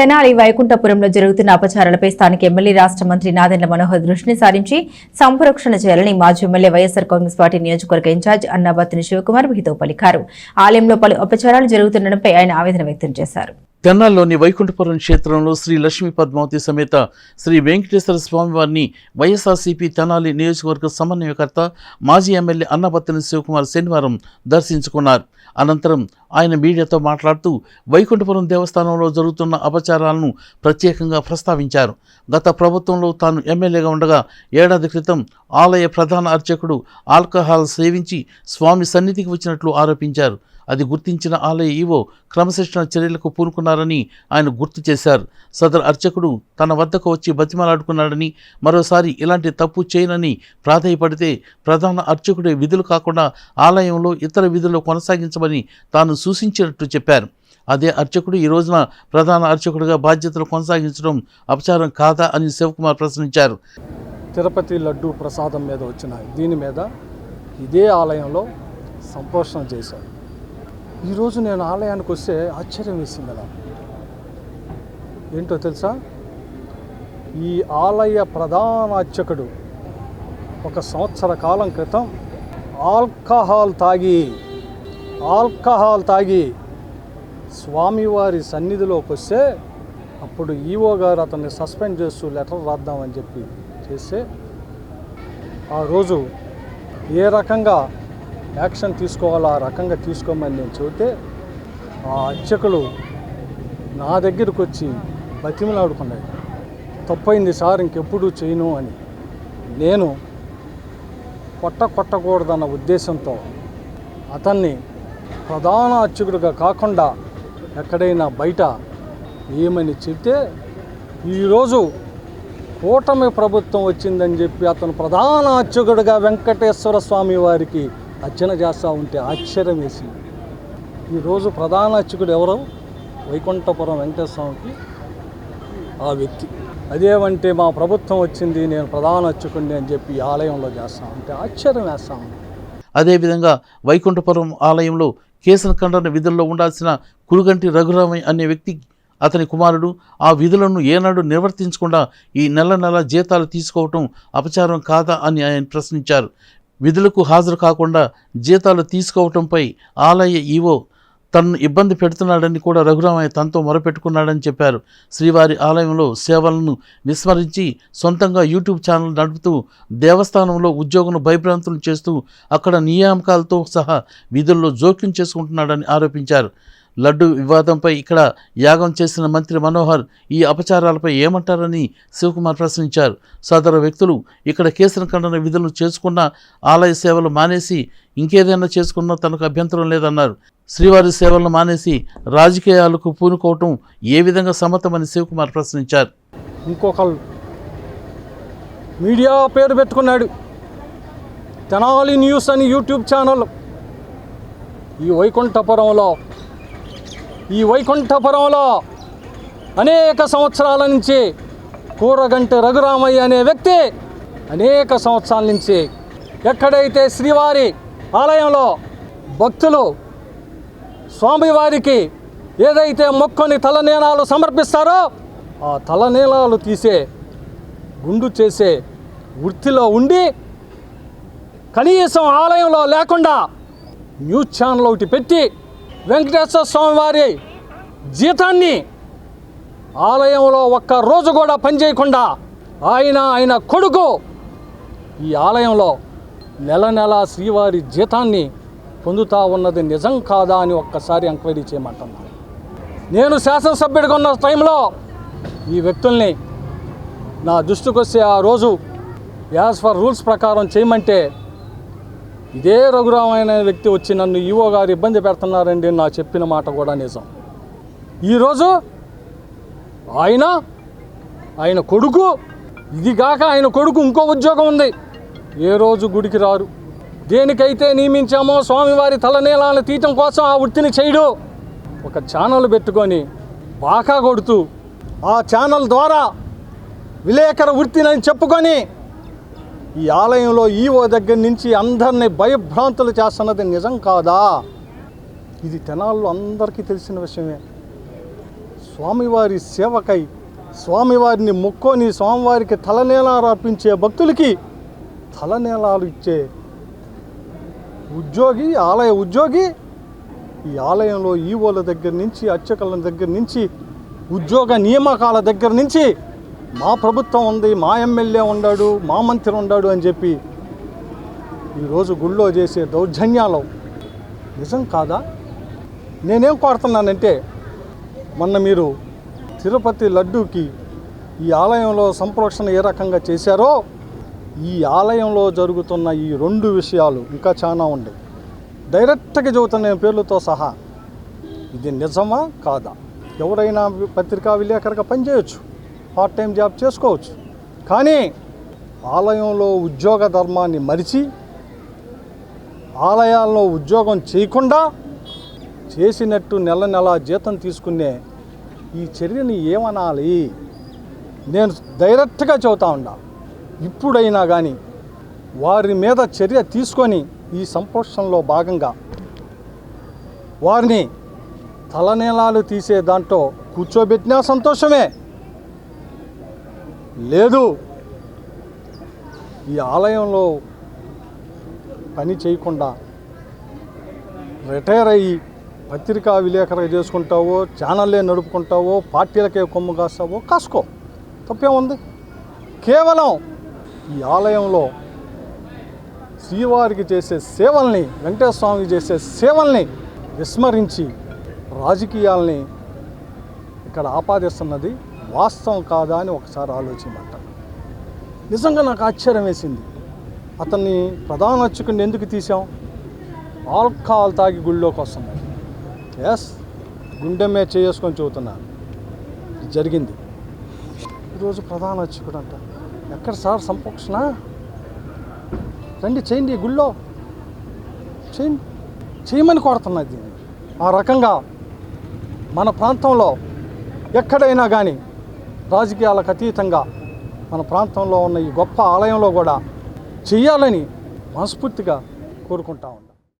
తెనాలి వైకుంఠపురంలో జరుగుతున్న అపచారాలపై స్థానిక ఎమ్మెల్యే రాష్ట్ర మంత్రి నాదెండ్ల మనోహర్ దృష్టిని సారించి సంరక్షణ చేయాలని మాజీ ఎమ్మెల్యే వైఎస్సార్ కాంగ్రెస్ పార్టీ నియోజకవర్గ ఇన్ఛార్జ్ అన్నాబత్తిని శివకుమార్ మీతో పలికారు. ఆలయంలో పలు అపచారాలు జరుగుతుండడంపై ఆయన ఆవేదన వ్యక్తం చేశారు. తెన్నాల్లోని వైకుంఠపురం క్షేత్రంలో శ్రీ లక్ష్మీ పద్మావతి సమేత శ్రీ వెంకటేశ్వర స్వామి వారిని వైఎస్ఆర్సీపీ తెనాలి నియోజకవర్గ సమన్వయకర్త మాజీ ఎమ్మెల్యే అన్నబత్తని శివకుమార్ శనివారం దర్శించుకున్నారు. అనంతరం ఆయన మీడియాతో మాట్లాడుతూ వైకుంఠపురం దేవస్థానంలో జరుగుతున్న అపచారాలను ప్రత్యేకంగా ప్రస్తావించారు. గత ప్రభుత్వంలో తాను ఎమ్మెల్యేగా ఉండగా ఏడాది క్రితం ఆలయ ప్రధాన అర్చకుడు ఆల్కహాల్ సేవించి స్వామి సన్నిధికి వచ్చినట్లు ఆరోపించారు. అది గుర్తించిన ఆలయ ఈవో క్రమశిక్షణ చర్యలకు పూనుకున్నారని ఆయన గుర్తు చేశారు. సదర్ అర్చకుడు తన వద్దకు వచ్చి బతిమలాడుకున్నాడని మరోసారి ఇలాంటి తప్పు చేయనని ప్రాధాయపడితే ప్రధాన అర్చకుడే విధులు కాకుండా ఆలయంలో ఇతర విధులు కొనసాగించమని తాను సూచించినట్టు చెప్పారు. అదే అర్చకుడు ఈ రోజున ప్రధాన అర్చకుడిగా బాధ్యతలు కొనసాగించడం అపచారం కాదా అని శివకుమార్ ప్రశ్నించారు. తిరుపతి లడ్డు ప్రసాదం మీద వచ్చిన దీని మీద ఇదే ఆలయంలో సంపోషణ చేశారు. ఈరోజు నేను ఆలయానికి వస్తే ఆశ్చర్యం వేసింది అలా. ఏంటో తెలుసా? ఈ ఆలయ ప్రధాన అర్చకుడు ఒక సంవత్సర కాలం క్రితం ఆల్కహాల్ తాగి ఆల్కహాల్ తాగి స్వామివారి సన్నిధిలోకి వస్తే అప్పుడు ఈవో గారు అతన్ని సస్పెండ్ చేస్తూ లెటర్ రాద్దామని చెప్పి చేస్తే ఆ రోజు ఏ రకంగా యాక్షన్ తీసుకోవాలో ఆ రకంగా తీసుకోమని నేను చెబితే ఆ అర్చకులు నా దగ్గరకు వచ్చి బతిమలాడుకున్నాడు తప్పైంది సార్ ఇంకెప్పుడు చేయను అని. నేను కొట్ట కొట్టకూడదన్న ఉద్దేశంతో అతన్ని ప్రధాన అర్చకుడిగా కాకుండా ఎక్కడైనా బయట ఏమని చెప్తే ఈరోజు కూటమి ప్రభుత్వం వచ్చిందని చెప్పి అతను ప్రధాన అర్చకుడిగా వెంకటేశ్వర స్వామి వారికి అర్చన చేస్తూ ఉంటే ఆశ్చర్యం వేసింది ఈరోజు ప్రధాన అర్చకుడు ఎవరో? వైకుంఠపురం వెంకటేశ్వరస్వామికి ఆ వ్యక్తి. అదేమంటే మా ప్రభుత్వం వచ్చింది నేను ప్రధాన అర్చకుడిని అని చెప్పి ఆలయంలో చేస్తా ఉంటే ఆశ్చర్యం వేస్తా ఉంది. అదేవిధంగా వైకుంఠపురం ఆలయంలో కేసుల ఖండన విధుల్లో ఉండాల్సిన కురుగంటి రఘురామయ్య అనే వ్యక్తి అతని కుమారుడు ఆ విధులను ఏనాడు నిర్వర్తించకుండా ఈ నెల నెల జీతాలు తీసుకోవటం అపచారం కాదా అని ఆయన ప్రశ్నించారు. విధులకు హాజరు కాకుండా జీతాలు తీసుకోవటంపై ఆలయ ఈవో తనను ఇబ్బంది పెడుతున్నాడని కూడా రఘురామయ్య తనతో మొరపెట్టుకున్నాడని చెప్పారు. శ్రీవారి ఆలయంలో సేవలను విస్మరించి సొంతంగా యూట్యూబ్ ఛానల్ నడుపుతూ దేవస్థానంలో ఉద్యోగులను భయభ్రాంతులు చేస్తూ అక్కడ నియామకాలతో సహా విధుల్లో జోక్యం చేసుకుంటున్నాడని ఆరోపించారు. లడ్డు వివాదంపై ఇక్కడ యాగం చేసిన మంత్రి మనోహర్ ఈ అపచారాలపై ఏమంటారని శివకుమార్ ప్రశ్నించారు. సదరు వ్యక్తులు ఇక్కడ కేసుల ఖండన విధులు చేసుకున్న ఆలయ సేవలు మానేసి ఇంకేదైనా చేసుకున్నా తనకు అభ్యంతరం లేదన్నారు. శ్రీవారి సేవలను మానేసి రాజకీయాలకు పూనుకోవటం ఏ విధంగా సమ్మతమని శివకుమార్ ప్రశ్నించారు. ఇంకొకళ్ళు మీడియా పేరు పెట్టుకున్నాడు. తెనాలి న్యూస్ అని యూట్యూబ్ ఛానల్. ఈ వైకుంఠపురంలో ఈ వైకుంఠపురంలో అనేక సంవత్సరాల నుంచి కూరగంటి రఘురామయ్య అనే వ్యక్తి అనేక సంవత్సరాల నుంచి ఎక్కడైతే శ్రీవారి ఆలయంలో భక్తులు స్వామివారికి ఏదైతే మొక్కని తలనీలాలు సమర్పిస్తారో ఆ తలనీలాలు తీసే గుండు చేసే వృత్తిలో ఉండి కనీసం ఆలయంలో లేకుండా న్యూస్ ఛానల్ ఒకటి పెట్టి వెంకటేశ్వర స్వామి వారి జీతాన్ని ఆలయంలో ఒక్క రోజు కూడా పనిచేయకుండా ఆయన ఆయన కొడుకు ఈ ఆలయంలో నెల నెల శ్రీవారి జీతాన్ని పొందుతా ఉన్నది నిజం కాదా అని ఒక్కసారి ఎంక్వైరీ చేయమంటున్నాను. నేను శాసనసభ్యుడిగా ఉన్న టైంలో ఈ వ్యక్తుల్ని నా దృష్టికి ఆ రోజు యాజ్ ఫర్ రూల్స్ ప్రకారం చేయమంటే ఇదే రఘురామైన వ్యక్తి వచ్చి నన్ను ఈవో గారు ఇబ్బంది పెడుతున్నారండి నా చెప్పిన మాట కూడా నిజం. ఈరోజు ఆయన ఆయన కొడుకు ఇది కాక ఆయన కొడుకు ఇంకో ఉద్యోగం ఉంది. ఏ రోజు గుడికి రారు. దేనికైతే నియమించామో స్వామివారి తలనీలాలను తీయటం కోసం ఆ వృత్తిని చేయడు. ఒక ఛానల్ పెట్టుకొని బాకా కొడుతూ ఆ ఛానల్ ద్వారా విలేకర వృత్తిని చెప్పుకొని ఈ ఆలయంలో ఈవో దగ్గర నుంచి అందరినీ భయభ్రాంతులు చేస్తున్నది నిజం కాదా? ఇది తెనాల్లో అందరికీ తెలిసిన విషయమే. స్వామివారి సేవకై స్వామివారిని మొక్కొని స్వామివారికి తలనేలాలు అర్పించే భక్తులకి తలనేలాలు ఇచ్చే ఉద్యోగి ఆలయ ఉద్యోగి ఈ ఆలయంలో ఈవోల దగ్గర నుంచి అర్చకుల దగ్గర నుంచి ఉద్యోగ నియామకాల దగ్గర నుంచి మా ప్రభుత్వం ఉంది మా ఎమ్మెల్యే ఉన్నాడు మా మంత్రి ఉన్నాడు అని చెప్పి ఈరోజు గుళ్ళో చేసే దౌర్జన్యాలు నిజం కాదా? నేనేం కోరుతున్నానంటే మొన్న మీరు తిరుపతి లడ్డూకి ఈ ఆలయంలో సంప్రోక్షణ ఏ రకంగా చేశారో ఈ ఆలయంలో జరుగుతున్న ఈ రెండు విషయాలు ఇంకా చాలా ఉన్నాయి. డైరెక్ట్గా చెబుతున్న పేర్లతో సహా ఇది నిజమా కాదా? ఎవరైనా పత్రికా విలేకరుగా పనిచేయచ్చు. పార్ట్ టైం జాబ్ చేసుకోవచ్చు. కానీ ఆలయంలో ఉద్యోగ ధర్మాన్ని మరిచి ఆలయాల్లో ఉద్యోగం చేయకుండా చేసినట్టు నెల నెల జీతం తీసుకునే ఈ చర్యని ఏమనాలి? నేను డైరెక్ట్గా చెబుతా ఉన్నా ఇప్పుడైనా కానీ వారి మీద చర్య తీసుకొని ఈ సంపోషణలో భాగంగా వారిని తలనీలాలు తీసే దాంట్లో కూర్చోబెట్టినా సంతోషమే. లేదు. ఈ ఆలయంలో పని చేయకుండా రిటైర్ అయ్యి పత్రికా విలేకరుగా చేసుకుంటావో ఛానల్లే నడుపుకుంటావో పార్టీలకే కొమ్ము కాస్తావో కాసుకో. తప్పేముంది కేవలం ఈ ఆలయంలో శ్రీవారికి చేసే సేవల్ని వెంకటేశ్వర స్వామికి చేసే సేవల్ని విస్మరించి రాజకీయాల్ని ఇక్కడ ఆపాదిస్తున్నది వాస్తవం కాదా అని ఒకసారి ఆలోచించమంట. నిజంగా నాకు ఆశ్చర్యం వేసింది. అతన్ని ప్రధాన అర్చకుని ఎందుకు తీసాం ఆల్కహాల్ తాగి గుళ్ళోకి వస్తున్నాడు ఎస్ గుండె మీద చేసుకొని చెబుతున్నాను జరిగింది. ఈరోజు ప్రధాన అర్చకుడు అంట ఎక్కడ సార్ సంపోక్షణ రండి చేయండి ఈ గుళ్ళో. చేయండి చేయమని కోరుతున్నది దీన్ని. ఆ రకంగా మన ప్రాంతంలో ఎక్కడైనా కానీ రాజకీయాలకు అతీతంగా మన ప్రాంతంలో ఉన్న ఈ గొప్ప ఆలయంలో కూడా చేయాలని మనస్ఫూర్తిగా కోరుకుంటా